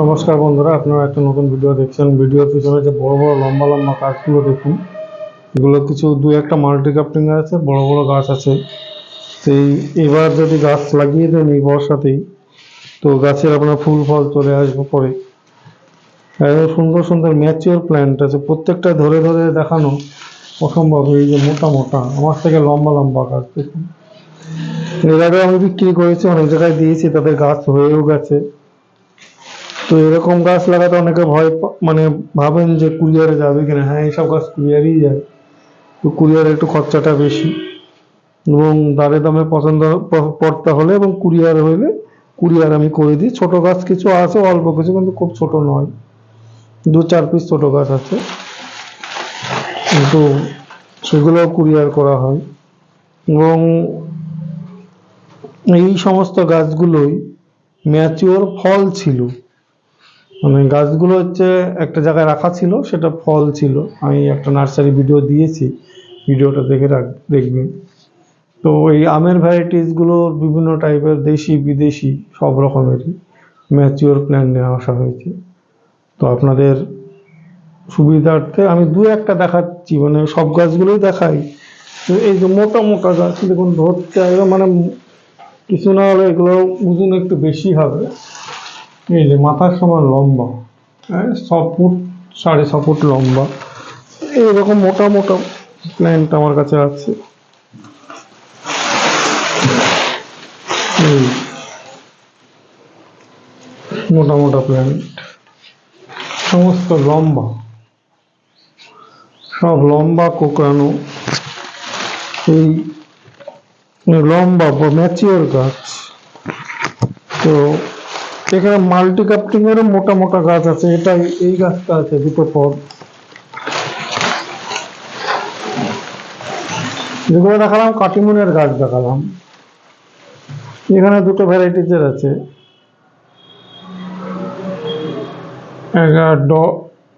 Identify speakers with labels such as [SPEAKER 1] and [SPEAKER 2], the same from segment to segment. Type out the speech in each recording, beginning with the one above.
[SPEAKER 1] নমস্কার বন্ধুরা, আপনারা একটা নতুন ভিডিও দেখছেন। ভিডিওর পিছনে যে বড় বড় লম্বা লম্বা গাছগুলো দেখুন, এগুলো কিছু দু একটা মাল্টি কাপটিং আছে, বড় বড় গাছ আছে। সেই এবার যদি গাছ লাগিয়ে দেন এই বর্ষাতেই, তো গাছের আপনার ফুল ফল চলে আসবে পরে। সুন্দর সুন্দর ম্যাচিওর প্ল্যান্ট আছে, প্রত্যেকটা ধরে ধরে দেখানো অসম্ভব, এই যে মোটা মোটা, আমার থেকে লম্বা লম্বা গাছ দেখুন। এর আগে আমি বিক্রি করেছি, অনেক জায়গায় দিয়েছি, তাদের গাছ হয়েও গেছে। তো এরকম গাছ লাগাতে অনেকে ভয় মানে ভাবেন যে কুরিয়ারে যাবে কিনা। হ্যাঁ এইসব গাছ কুরিয়ারই যায়। তো কুরিয়ারে একটু খরচাটা বেশি। এবং দাঁড়ে দামে পছন্দ পড়তে হলে এবং কুরিয়ার হইলে কুরিয়ার আমি করে দিই। ছোট গাছ কিছু আছে, অল্প কিছু, কিন্তু খুব ছোট নয়। দু চার পিস ছোট গাছ আছে। কিন্তু সেগুলো কুরিয়ার করা হয়। এবং এই সমস্ত গাছগুলোই ম্যাচিওর ফল ছিল। মানে গাছগুলো হচ্ছে একটা জায়গায় রাখা ছিল, সেটা ফল ছিল। আমি একটা নার্সারি ভিডিও দিয়েছি, ভিডিওটা দেখে রাখ, দেখবেন। তো এই আমের ভ্যারাইটিসগুলো বিভিন্ন টাইপের দেশি, বিদেশি, সব রকমেরই ম্যাচিওর প্ল্যান্ট নিয়ে আসা হয়েছে। তো আপনাদের সুবিধার্থে আমি দু একটা দেখাচ্ছি মানে সব গাছগুলোই দেখাই। তো এই যে মোটা মোটা গাছ, দেখুন ধরতে হবে মানে কিছু না হলে এগুলো ওজন একটু বেশি হবে। এই যে মাথার সমান লম্বা। হ্যাঁ? ছ ফুট সাড়ে ছ ফুট লম্বা। এইরকম মোটা মোটা প্ল্যান্ট আমার কাছে আছে। মোটা মোটা প্ল্যান্ট সমস্ত লম্বা। সব লম্বা কোকড়ানো এই লম্বা ম্যাচিওর গাছ। তো এখানে মাল্টি কাপটিং এরও মোটা মোটা গাছ আছে এটা এই গাছটা আছে দুটো পর যেগুলো দেখালাম, কাটিমুনের গাছ দেখালাম। এখানে দুটো ভ্যারাইটিজের আছে।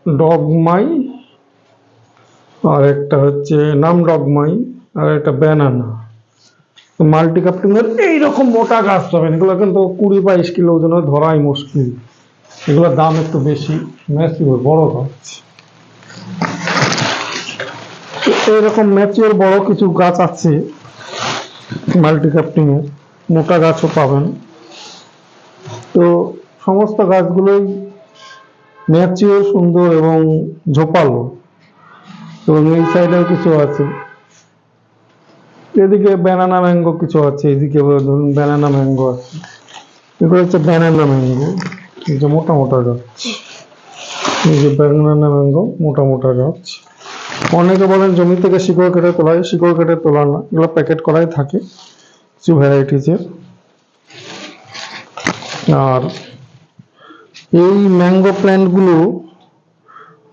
[SPEAKER 1] ডগমাই, আর একটা হচ্ছে নাম ডগমাই আর একটা ব্যানানা। মাল্টি কাপটিংয়ের এইরকম মোটা গাছ পাবেন। এগুলো কিন্তু কুড়ি বাইশ কিলো ওজনে ধরাই মুশকিল। এগুলোর দাম একটু বেশি, ম্যাচিওর, বড় গাছ। তো এইরকম ম্যাচিওর বড় কিছু গাছ আছে মাল্টি কাপটিংয়ের মোটা গাছও পাবেন। তো সমস্ত গাছগুলোই ম্যাচিওর, সুন্দর এবং ঝোপালো। এবং এই সাইডেও কিছু আছে। এদিকে ব্যানানা ম্যাঙ্গো কিছু আছে, এদিকে ধরুন ব্যানানা ম্যাঙ্গো আছে। এগুলো হচ্ছে ব্যানানা ম্যাঙ্গো এই যে মোটা মোটা গাছ। এই যে ব্যানানা ম্যাঙ্গো মোটা মোটা গাছ। অনেকে বলেন জমি থেকে শিকড় কেটে তোলা হয় শিকড় কেটে তোলা না, এগুলো প্যাকেট করাই থাকে, কিছু ভ্যারাইটিসের আর এই ম্যাঙ্গো প্ল্যান্টগুলো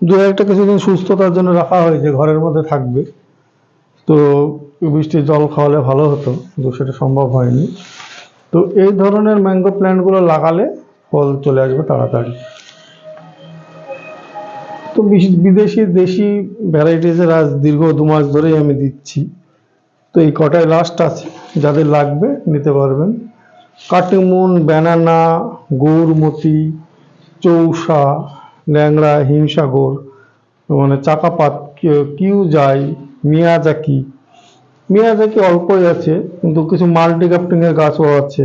[SPEAKER 1] দু একটা কিছুদিন সুস্থতার জন্য রাখা হয়েছে, ঘরের মধ্যে থাকবে। তো বৃষ্টির জল খাওয়ালে ভালো হতো, কিন্তু সেটা সম্ভব হয়নি। তো এই ধরনের ম্যাঙ্গো প্ল্যান্টগুলো লাগালে ফল চলে আসবে তাড়াতাড়ি। তো বিদেশি, দেশি ভ্যারাইটিসের আজ দীর্ঘ দু মাস ধরেই আমি দিচ্ছি। তো এই কটাই লাস্ট আছে, যাদের লাগবে নিতে পারবেন। কাটিমুন ব্যানানা গৌরমতি চৌসা ল্যাংড়া, হিমসাগর মানে চাকাপাত কি- কিউজাই মিয়াজাকি মিয়াজাকি অল্পই আছে, কিন্তু কিছু মাল্টি কাপটিং এর গাছও আছে।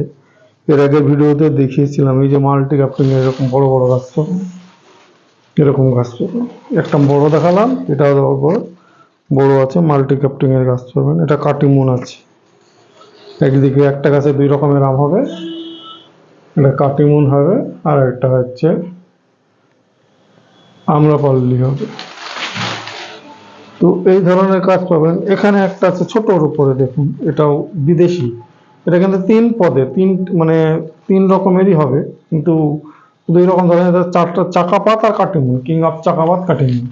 [SPEAKER 1] এর আগে ভিডিওতে দেখিয়েছিলাম, এই যে মাল্টি কাপটিং এর এরকম বড় বড় গাছ পাবেন এরকম গাছ পাবেন একটা বড় দেখালাম এটাও দেখার পর বড় আছে মাল্টি কাপটিং এর গাছ পাবেন এটা কাটিমুন আছে। একদিকে একটা গাছে দুই রকমের আম হবে। এটা কাটিমুন হবে, আর একটা হচ্ছে আম্রপাল্লি হবে। তো এই ধরনের কাজ পাবেন। এখানে একটা আছে ছোটর উপরে দেখুন, এটাও বিদেশি। এটা কিন্তু তিন পদে, তিন মানে তিন রকমেরই হবে। কিন্তু দুই রকম ধরনের চারটা চাকাপাত আর কাটিমুন কিং অফ চাকাপাত কাটিমুন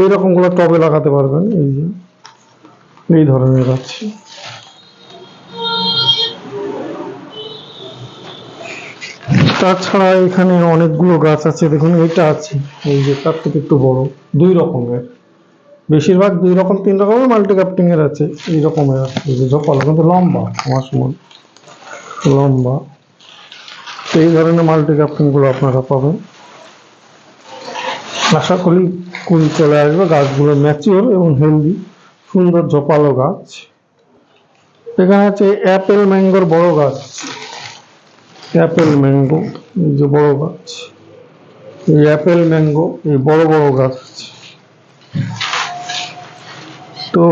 [SPEAKER 1] এই রকমগুলো টবে লাগাতে পারবেন, এই যে, এই ধরনের আছে। তাছাড়া এখানে অনেকগুলো গাছ আছে, দেখুন এটা আছে, এই যে, তার থেকে একটু বড়, দুই রকমের। বেশিরভাগ দুই রকম, তিন রকমের মাল্টি কাপটিং এর আছে। এই রকমের জপাল কিন্তু লম্বা, আমার সমান লম্বা। এই ধরনের মাল্টি কাপটিংগুলো আপনারা পাবেন। আশা করি কুল চলে আসবে। গাছগুলো ম্যাচিওর এবং হেলদি সুন্দর ঝোপালো গাছ। এখানে আছে অ্যাপেল ম্যাঙ্গোর বড় গাছ। অ্যাপেল ম্যাঙ্গো এই যে বড় গাছ। এই অ্যাপেল ম্যাঙ্গো এই বড় বড় গাছ। তো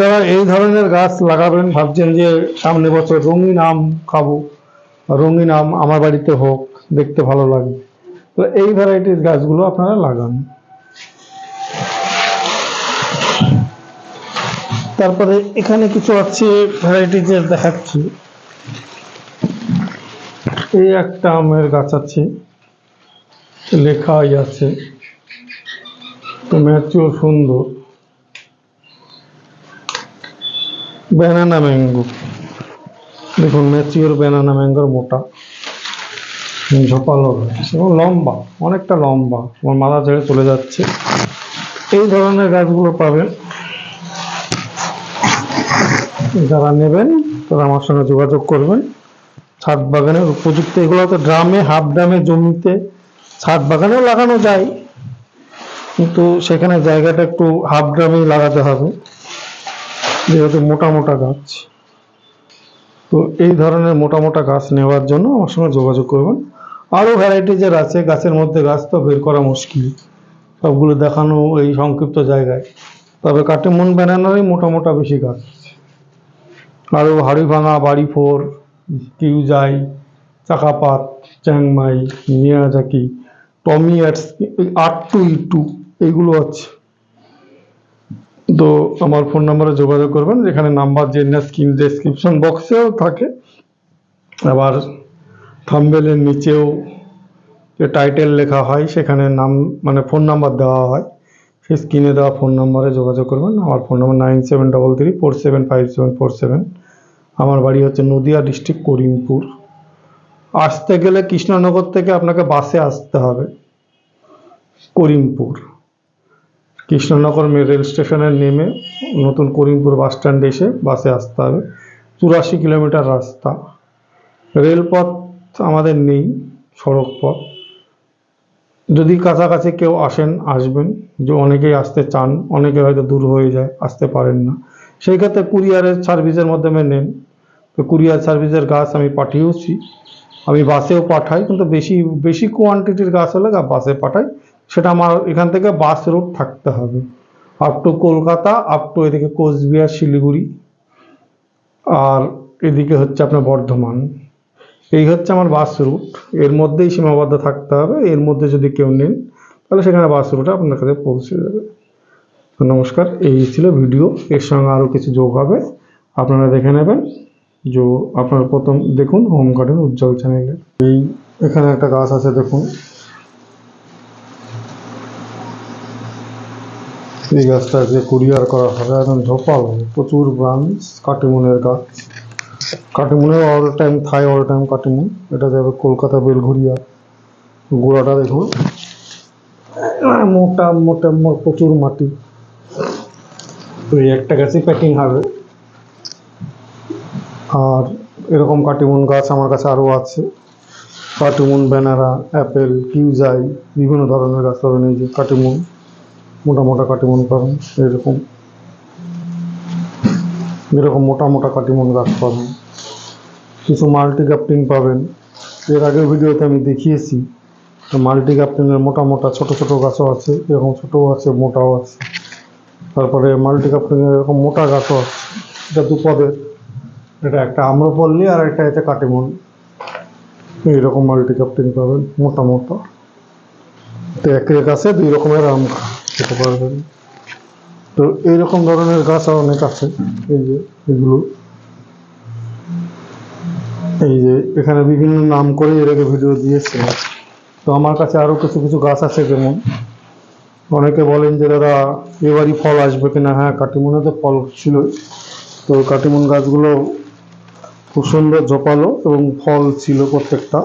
[SPEAKER 1] যারা এই ধরনের গাছ লাগাবেন, ভাবছেন যে সামনে বছর রঙিন আম খাব, রঙিন আম আমার বাড়িতে হোক, দেখতে ভালো লাগবে। তো এই ভ্যারাইটির গাছগুলো আপনারা লাগান। তারপরে এখানে কিছু আছে ভ্যারাইটিজের দেখাচ্ছি। এই একটা আমের গাছ আছে, লেখাই আছে। তো ম্যাচিও সুন্দর। ব্যানানা ম্যাঙ্গো দেখুন, ম্যাচিওর ব্যানানা ম্যাঙ্গোর মোটা। ঝোপালো লম্বা, অনেকটা লম্বা। আমার মাথা ছেড়ে চলে যাচ্ছে। এই ধরনের গাছগুলো পাবেন। যারা নেবেন, তারা আমার সঙ্গে যোগাযোগ করবেন। ছাদ বাগানের উপযুক্ত, এগুলো তো ড্রামে, হাফ ড্রামে জমিতে ছাদ বাগানেও লাগানো যায়। কিন্তু সেখানে জায়গাটা একটু হাফ ড্রামেই লাগাতে হবে। যেহেতু মোটা মোটা গাছ। তো এই ধরনের মোটা মোটা গাছ নেওয়ার জন্য আমার সঙ্গে যোগাযোগ করবেন। আরও ভ্যারাইটিজের আছে, গাছের মধ্যে গাছ তো বের করা মুশকিল। সবগুলো দেখানো এই সংক্ষিপ্ত জায়গায়। তবে কাটিমন ব্যানানারই মোটা মোটা বেশি গাছ। আরও হাড়ি ভাঙা বাড়ি ফোর কিউজাই চাকাপাত, চ্যাংমাই, মিয়াজাকি, টমি আর্টস আট টু ই টু এইগুলো আছে। তো আমার ফোন নাম্বারে যোগাযোগ করবেন, যেখানে নাম্বার যে স্ক্রিন ডেসক্রিপশন বক্সেও থাকে। আবার থাম্বেলের নিচেও যে টাইটেল লেখা হয়, সেখানে নাম মানে ফোন নাম্বার দেওয়া হয়। সেই স্ক্রিনে দেওয়া ফোন নাম্বারে যোগাযোগ করবেন। আমার phone number nine seven double three four seven five seven four seven. আমার বাড়ি হচ্ছে নদিয়া ডিস্ট্রিক্ট করিমপুর। আসতে গেলে কৃষ্ণনগর থেকে আপনাকে বাসে আসতে হবে করিমপুর। কৃষ্ণনগর রেল স্টেশনের নেমে নতুন করিমপুর বাস স্ট্যান্ডে এসে বাসে আসতে হবে। চুরাশি কিলোমিটার রাস্তা। রেলপথ আমাদের নেই, সড়ক পথ। যদি কাছাকাছি কেউ আসেন, আসবেন। যে অনেকেই আসতে চান, অনেকে হয়তো দূর হয়ে যায়, আসতে পারেন না। সেই ক্ষেত্রে কুরিয়ারের সার্ভিসের মাধ্যমে নেন। তো কুরিয়ার সার্ভিসের গাছ আমি পাঠিয়েওছি। আমি বাসেও পাঠাই, কিন্তু বেশি বেশি কোয়ান্টিটির গাছ হলে বাসে পাঠাই। সেটা আমার এখান থেকে বাস রুট থাকতে হবে। Up to Kolkata up to এদিকে কোচবিহার, শিলিগুড়ি। আর এদিকে হচ্ছে আপনার বর্ধমান। এই হচ্ছে আমার বাস রুট এর মধ্যেই সীমাবদ্ধ থাকতে হবে। এর মধ্যে যদি কেউ নেন, তাহলে সেখানে বাস রুটে আপনার কাছে পৌঁছে যাবে। তো নমস্কার, এই ছিল ভিডিও। এর সঙ্গে আরও কিছু যোগ হবে। আপনারা দেখে নেবেন। যে, আপনার প্রথম দেখুন হোম গার্ডেন উজ্জ্বল চ্যানেলে এই, এখানে একটা গাছ আছে, দেখুন। এই গাছটা যে কুরিয়ার করা হবে। একদম ঝোপালো প্রচুর ব্রাঞ্চ কাটিমুনের গাছ। কাটিমুনের all time Thai all time কাটিমুন। এটা যাবে কলকাতা বেলঘরিয়া। গোড়াটা দেখুন। মোটা মোটা প্রচুর মাটি। তো এই একটা গাছই প্যাকিং হবে। আর এরকম কাটিমুন গাছ আমার কাছে আরও আছে। কাটিমুন, ব্যানারা, অ্যাপেল, কিউজাই, বিভিন্ন ধরনের গাছ পাবেন এই যে কাটিমুন। মোটা মোটা কাটিমুন পাবেন এরকম। এরকম মোটা মোটা কাটিমুন গাছ পাবেন কিছু মাল্টি পাবেন। এর আগের ভিডিওতে আমি দেখিয়েছি তো মাল্টি গ্রাফটিংয়ের মোটা মোটা ছোট ছোট গাছও আছে, এরকম ছোটও আছে, মোটাও আছে। তারপরে মাল্টি গ্রাফটিংয়ের এরকম মোটা গাছও আছে, এটা দুপদের এটা একটা আম্রপল্লী আর একটা আছে কাটিমন। এইরকম মাল্টি গ্রাফটিং পাবেন মোটা মোটা তো এক এক গাছে দুই রকমের আম খেতে পারবেন তো এইরকম ধরনের গাছ আর অনেক আছে, এই যে এগুলো। এই যে এখানে বিভিন্ন নাম করে এর আগে ভিডিও দিয়েছে। তো আমার কাছে আরও কিছু কিছু গাছ আছে যেমন, অনেকে বলেন যে, দাদা, এবারই ফল আসবে কিনা? হ্যাঁ কাটিমনে তো ফল ছিল। তো কাটিমন গাছগুলো খুব সুন্দর জোপালো এবং ফল ছিল প্রত্যেকটা।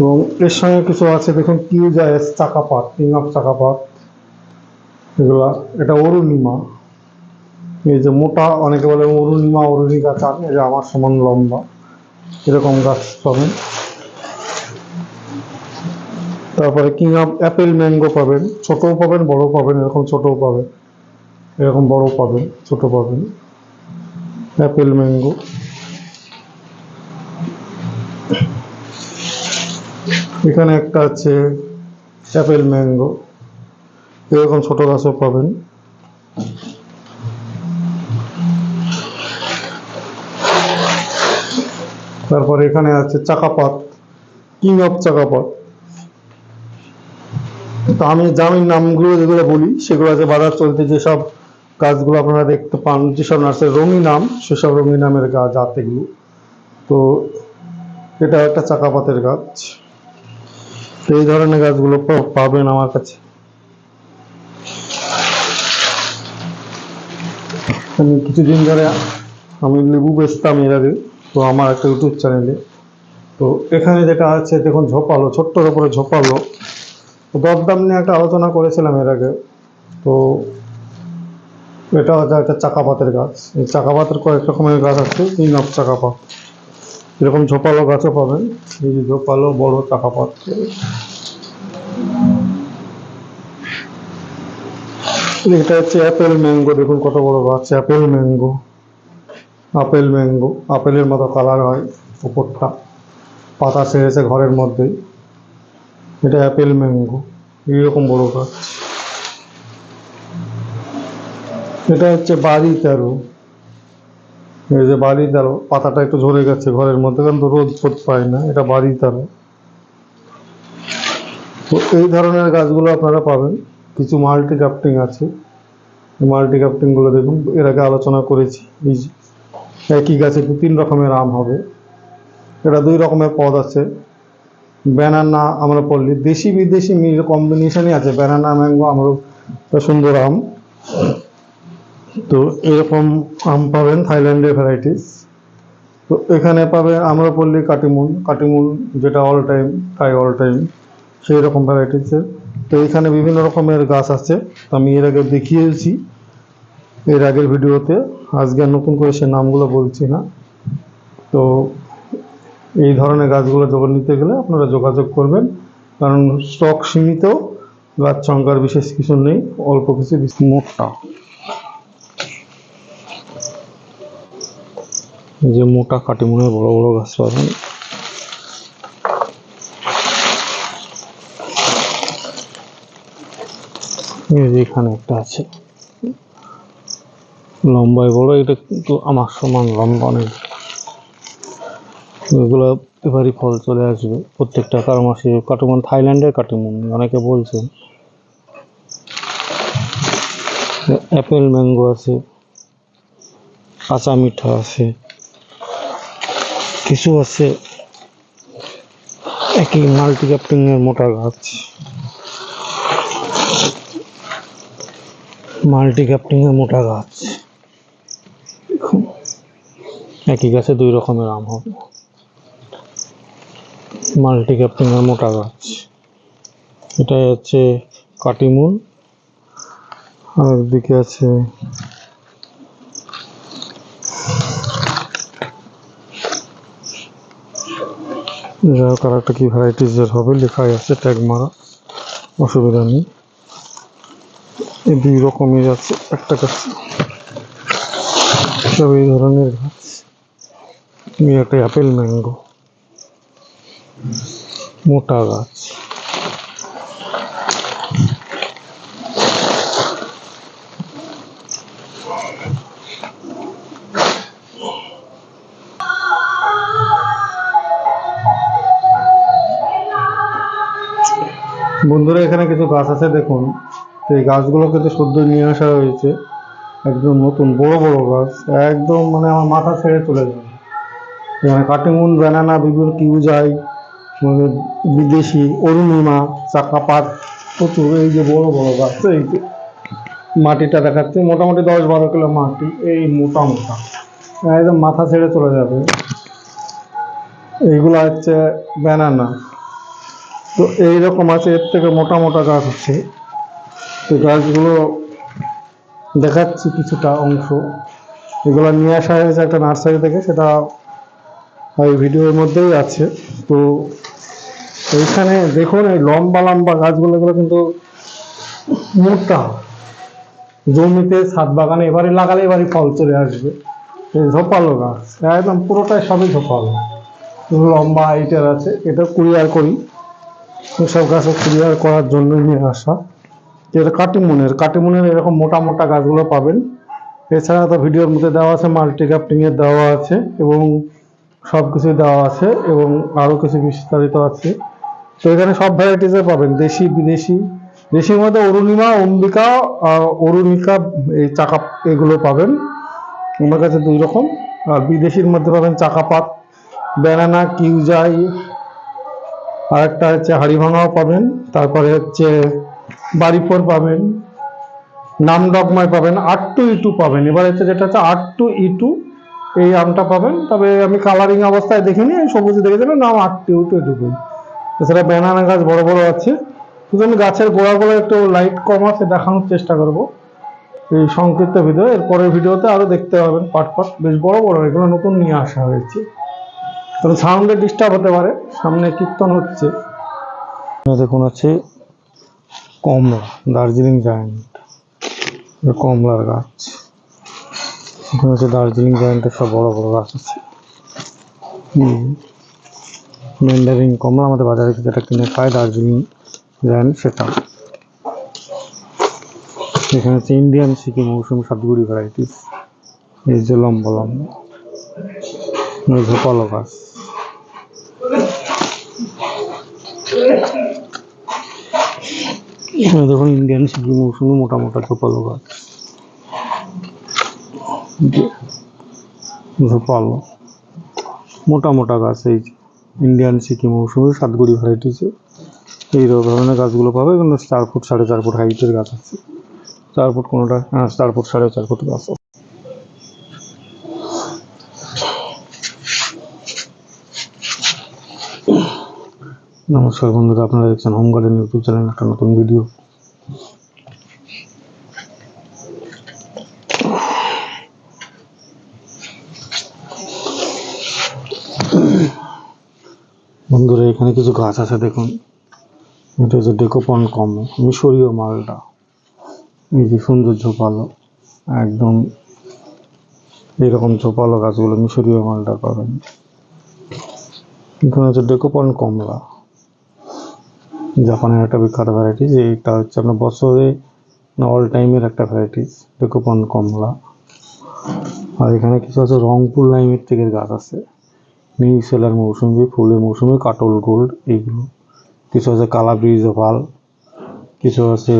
[SPEAKER 1] এবং এর সঙ্গে কিছু আছে, দেখুন কিউ যায় চাকাপাত কিং অফ চাকাপাত, এগুলা, এটা অরুণিমা। এই যে মোটা, অনেকে বলে অরুণিমা, অরুণিকা গাছ এই যে আমার সমান লম্বা, এরকম গাছ পাবেন। তারপরে কিং অফ অ্যাপেল ম্যাঙ্গো পাবেন, ছোটও পাবেন, বড়ও পাবেন, এরকম ছোটও পাবেন, এরকম বড় পাবেন, ছোট পাবেন। অ্যাপেল ম্যাঙ্গো এখানে একটা আছে অ্যাপেল ম্যাঙ্গো। এরকম ছোট গাছও পাবেন। তারপর এখানে আছে চাকাপাত কিং অফ চাকাপাত। তো আমি জামিন নামগুলো যেগুলো বলি, সেগুলো আছে বাজার চলতে যেসব গাছগুলো আপনারা দেখতে পান, যেসব নার্সের রঙি নাম, সেসব রঙি নামের গাছ জাত এগুলো তো এটা একটা চাকাপাতের গাছ। তো এই ধরনের গাছগুলো পাবেন আমার কাছে। আমি কিছুদিন ধরে আমি লেবু বেচতাম এর আগে, তো আমার একটা ইউটিউব চ্যানেলে। তো এখানে যেটা আছে, দেখুন ঝোপালো, ছোট্টর উপরে ঝোপালো। দরদাম নিয়ে একটা আলোচনা করেছিলাম এর আগে। তো এটা হচ্ছে একটা চাকাপাতের গাছ। এই চাকাপাতের কয়েক রকমের গাছ আছে, তিন অফ চাকাপাত। এরকম ঝোপালো গাছও পাবেন। এই যে ঝোপালো, বড় চাকাপাত এটা হচ্ছে অ্যাপেল ম্যাঙ্গো, দেখুন কত বড় গাছ, অ্যাপেল ম্যাঙ্গো। আপেল ম্যাঙ্গো, আপেলের মতো কালার হয় উপরটা। পাতা সেরেছে ঘরের মধ্যেই এটা অ্যাপেল ম্যাঙ্গো, এইরকম বড় গাছ। এটা হচ্ছে বাড়ি তেরো। এই যে বাড়ি তেরো পাতাটা একটু ঝরে গেছে ঘরের মধ্যে, কারণ তো রোদ ফোদ পায় না, এটা বাড়ি তেরো তো এই ধরনের গাছগুলো আপনারা পাবেন। কিছু মাল্টি গ্রাফটিং আছে। মাল্টি গ্রাফটিংগুলো দেখুন, এর আগে আলোচনা করেছি। এই একই গাছে দু তিন রকমের আম হবে। এটা দুই রকমের পদ আছে। ব্যানানা আমরা পড়লি। দেশি বিদেশি কম্বিনেশনই আছে। ব্যানানা, ম্যাঙ্গো আমরা সুন্দর আম। তো এরকম আম পাবেন থাইল্যান্ডের ভ্যারাইটিস তো এখানে পাবেন আমরা পড়লি কাটিমুন। কাটিমুন যেটা অল টাইম তাই অল টাইম সেই রকম ভ্যারাইটিসের তো এখানে বিভিন্ন রকমের গাছ আছে আমি এর আগে দেখিয়েছি। এর আগের ভিডিওতে, আজকে নতুন করে সে নামগুলো বলছি না। তো এই ধরনের গাছগুলো যখন নিতে গেলে আপনারা যোগাযোগ করবেন, কারণ স্টক সীমিত, গাছ সংখ্যার বিশেষ কিছু নেই, অল্প কিছু বেশি এই যে মোটা কাটিমুনে বড় বড় গাছ পাবেন এখানে একটা আছে। লম্বায় বড়, এটা কিন্তু আমার সমান লম্বা অনেক এগুলো এবারই ফল চলে আসবে। প্রত্যেকটা কারও মাসে কাটুমন থাইল্যান্ডের কাটুমন অনেকে বলছেন। অ্যাপেল ম্যাঙ্গো আছে কাঁচা মিঠা আছে। কিছু আছে। একই মাল্টি ক্যাপ্টিং এর মোটা গাছ। মাল্টি ক্যাপ্টিং এর মোটা গাছ। একই গাছে দুই রকমের আম হবে। মাল্টি ক্যাপ্টিং এর মোটা গাছ। এটা হচ্ছে কাটিমুন আর দিকে আছে যাই হোক আর একটা কি ভ্যারাইটিসের হবে, লেখাই আছে ট্যাগ মারা, অসুবিধা নেই। এই দুই রকমের আছে, একটা গাছ সব এই ধরনের গাছ। একটা অ্যাপেল ম্যাঙ্গো মোটা গাছ। বন্ধুরা, এখানে কিছু গাছ আছে, দেখুন। তো এই গাছগুলো কিন্তু সদ্য নিয়ে আসা হয়েছে। একদম নতুন, বড় বড় গাছ। একদম মানে আমার মাথা ছেড়ে চলে যাবে। যেমন কাটিমুন ব্যানানা বিভিন্ন কিউজাই মানে বিদেশি, অরুণিমা চাকাপাত প্রচুর। এই যে বড় বড় গাছ, তো এই যে মাটিটা দেখাচ্ছে, মোটামুটি দশ বারো কিলো মাটি, এই মোটা মোটা। একদম মাথা ছেড়ে চলে যাবে। এইগুলো হচ্ছে ব্যানানা তো এইরকম আছে, এর থেকে মোটা মোটা গাছ আছে। তো গাছগুলো দেখাচ্ছি কিছুটা অংশ। এগুলো নিয়ে আসা হয়েছে একটা নার্সারি থেকে, সেটা ওই ভিডিওর মধ্যেই আছে। তো এইখানে দেখুন, এই লম্বা লম্বা গাছগুলো, এগুলো কিন্তু মোটা। জমিতে ছাদ বাগানে এবারে লাগালে এবারে ফল চলে আসবে। এই ঝোপালো গাছ, একদম পুরোটাই সবই ঝোপালো। লম্বা হাইটের আছে, এটা কুরিয়ার করি। সব গাছে কুরিয়ার করার জন্য নিয়ে আসা। যেটা কাটিমুনের কাটিমুনের এরকম মোটা মোটা গাছগুলো পাবেন। এছাড়া তো ভিডিওর মধ্যে দেওয়া আছে মাল্টি এর দেওয়া আছে এবং সব কিছু দেওয়া আছে এবং আরও কিছু বিস্তারিত আছে। তো এখানে সব ভ্যারাইটিসের পাবেন, দেশি, বিদেশি। দেশির মধ্যে অরুণিমা, অম্বিকা অরুণিকা, এই চাকা এগুলো পাবেন। আমার কাছে দুই রকম। আর বিদেশির মধ্যে পাবেন চাকাপাত, ব্যানানা, কিউজাই আর একটা হচ্ছে হাড়িভাঙাও পাবেন, তারপরে হচ্ছে বাড়িপোর পাবেন নাম ডগমায় পাবেন আট টু ই টু পাবেন। এবার হচ্ছে যেটা হচ্ছে আট টু ই টু, এই আমটা পাবেন। তবে আমি কালারিং অবস্থায় দেখিনি সবুজ দেখে দেবেন নাম আট টু টু এটুকুই এছাড়া ব্যানানা গাছ বড় বড় আছে। শুধু আমি গাছের গোড়াগুলো একটু লাইট কম আছে, দেখানোর চেষ্টা করব। এই সংক্ষিপ্ত ভিডিও, এরপরের ভিডিওতে আরও দেখতে পাবেন পাট পাট বেশ বড় বড়, এগুলো নতুন নিয়ে আসা হয়েছে। তবে সাউন্ডে ডিস্টার্ব হতে পারে, সামনে কীর্তন হচ্ছে। দেখুন আছে কমলা, দার্জিলিং জায়ান্ট কমলার গাছ। এখানে হচ্ছে দার্জিলিং জায়ান্টের সব বড় বড় গাছ আছে। ম্যান্ডারিং কমলা আমাদের বাজারে যেটা কিনে খায় দার্জিলিং জায়ান্ট সেটা। এখানে হচ্ছে ইন্ডিয়ান সিকিম মৌসুমি সাতগুড়ি ভ্যারাইটিস এই যে লম্বা লম্বা। এই ঝোপালো গাছ দেখুন ইন্ডিয়ান সিকিম মৌসুমি মোটা মোটা ঝোপালো গাছ ঝোপালো মোটা মোটা গাছ এই ইন্ডিয়ান সিকিম মৌসুমি সাতগুড়ি ভ্যারাইটিসে এই ধরনের গাছগুলো পাবে কিন্তু চার ফুট সাড়ে চার ফুট হাইটের গাছ আছে। চার ফুট কোনোটা হ্যাঁ চার ফুট সাড়ে চার ফুট গাছ আছে। নমস্কার বন্ধুরা, আপনারা দেখছেন হোম গার্ডেন ইউটিউব চ্যানেল একটা নতুন ভিডিও বন্ধুরা, এখানে কিছু গাছ আছে, দেখুন। এটা হচ্ছে ডেকোপন কম মিশরীয় মালটা। এই যে সুন্দর ঝোপালো, একদম এরকম ঝোপালো গাছগুলো মিশরীয় মালটা পাবেন। এখানে হচ্ছে ডেকোপন কমলা। জাপানের একটা বিখ্যাত ভ্যারাইটিস এইটা হচ্ছে আপনার বছরে অল টাইমের একটা ভ্যারাইটিস ডেকোপন কমলা। আর এখানে কিছু আছে রংপুর লাইমের থেকে গাছ আছে। নিউ সেলার মৌসুমি, ফুলের মৌসুমি, কাটল গোল্ড এইগুলো কিছু আছে কালা ব্রিজ ওভাল, কিছু আছে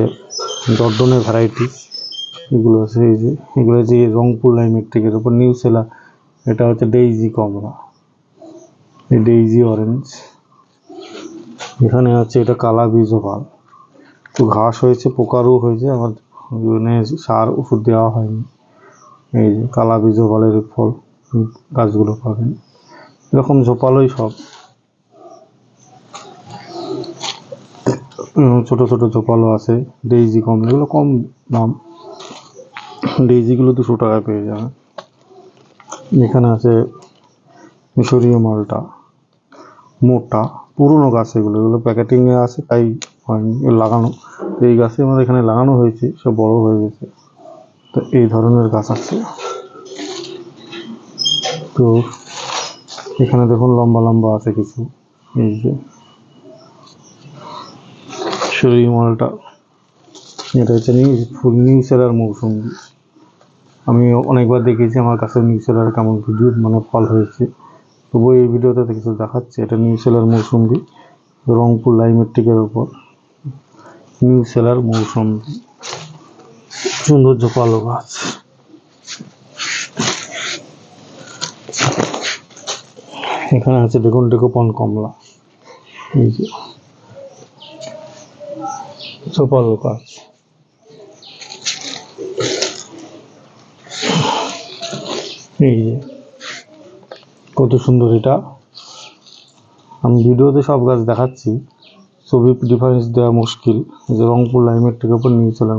[SPEAKER 1] জর্ডনের ভ্যারাইটিস এগুলো আছে এই যে, এগুলো যে রংপুর লাইমের থেকে উপর নিউ সেলার এটা হচ্ছে ডেইজি কমলা। এই ডেইজি অরেঞ্জ এখানে আছে এটা কালা বীজ ওভাল তো ঘাস হয়েছে, পোকারও হয়েছে আমার মানে সার, ওষুধ দেওয়া হয়নি। এই যে কালা বীজ ওভালের ফল, গাছগুলো পাবেন। এরকম ঝোপালোই সব। ছোট ছোট ঝোপালো আছে, ডেইজি কম, এগুলো কম দাম। ডেইজিগুলো দুশো টাকা পেয়ে যাবে এখানে আছে মিশরীয় মালটা, মোটা। পুরনো গাছ এগুলো এগুলো প্যাকেটিংয়ে আছে, তাই হয়নি লাগানো। এই গাছে আমাদের এখানে লাগানো হয়েছে সব বড় হয়ে গেছে। তো এই ধরনের গাছ আছে। তো এখানে দেখুন লম্বা লম্বা আছে কিছু, এই যে। শরীর মালটা, এটা হচ্ছে নিউ, ফুল নিউ সেলার মৌসুম। আমি অনেকবার দেখেছি আমার কাছে নিউ সেলার কেমন ভিডিও মানে ফল হয়েছে। তবুও এই ভিডিওতে তো কিছু দেখাচ্ছে, এটা নিউ সেলার মৌসুম্বি রংপুর লাইমেট্রিকের ওপর নিউ সেলার মৌসুম্বি সৌন্দর্য পালো গাছ। এখানে আছে দেখুন ডেকোপন, কমলা। এই যে গাছ। এই যে কত সুন্দর এটা। আমি ভিডিওতে সব গাছ দেখাচ্ছি। ছবি ডিফারেন্স দেওয়া মুশকিল। যে রংপুর লাইমের থেকে উপর নিয়ে চলে